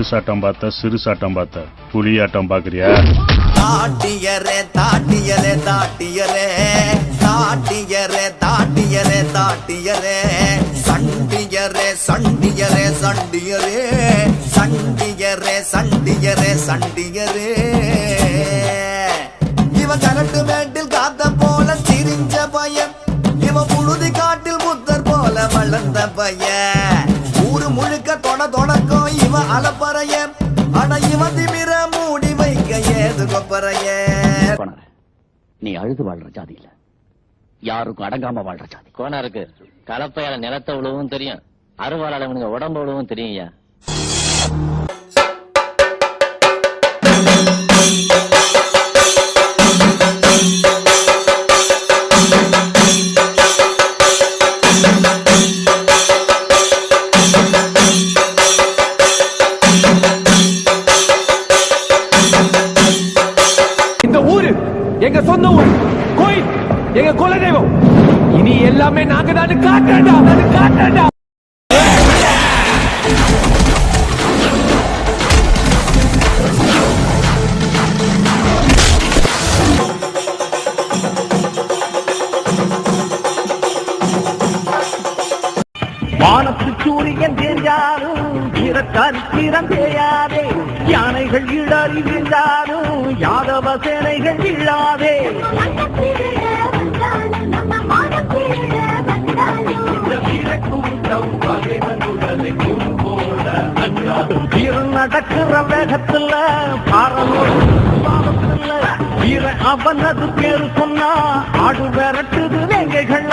பெருசாட்டம் பார்த்த சிறுசாட்டம் பார்த்த. புலியாட்டம் பாக்குறியா தாட்டியரே தாட்டியரே தாட்டியரே தாட்டியரே தாட்டியரே தாட்டியரே சண்டியரே சண்டியரே சண்டியரே. சண்டியரே சண்டியரே சண்டியரே. இவ கரட்டு மேட்டில் காத்த போல சிரிஞ்ச பையன். இவ புழுதி காட்டில் புத்தர் போல வளர்ந்த பையன். தொட தொடக்கம் இவ அலப்பறைய. அட இவ திமிர மூடி வைக்க ஏது கொப்பறைய? நீ அழுது வாழ்ற ஜாதி இல்ல. யாருக்கும் அடங்காம வாழ்ற ஜாதி. கோனாருக்கு கலப்பையால நிலத்தை உழவும் தெரியும். அருவாளால இவனுங்க உடம்பு உழவும் தெரியும் எங்க சொந்த ஊர். கோயில் எங்க குலதெய்வம். இனி எல்லாமே நாங்க தான். காட்டடா காட்டடா வானத்து சூரியன் தெரிஞ்சாலும் பிறக்கரித்திரம் யானைகள் இடறி விழுந்தாலும் யாதவ சேனைகள் இல்லாதே. வீரன் நடக்கிற வேகத்துல பாரலோடு பாவத்துல வீர அவனது பேரு சொன்னா ஆடு விரட்டுது வேங்கைகள்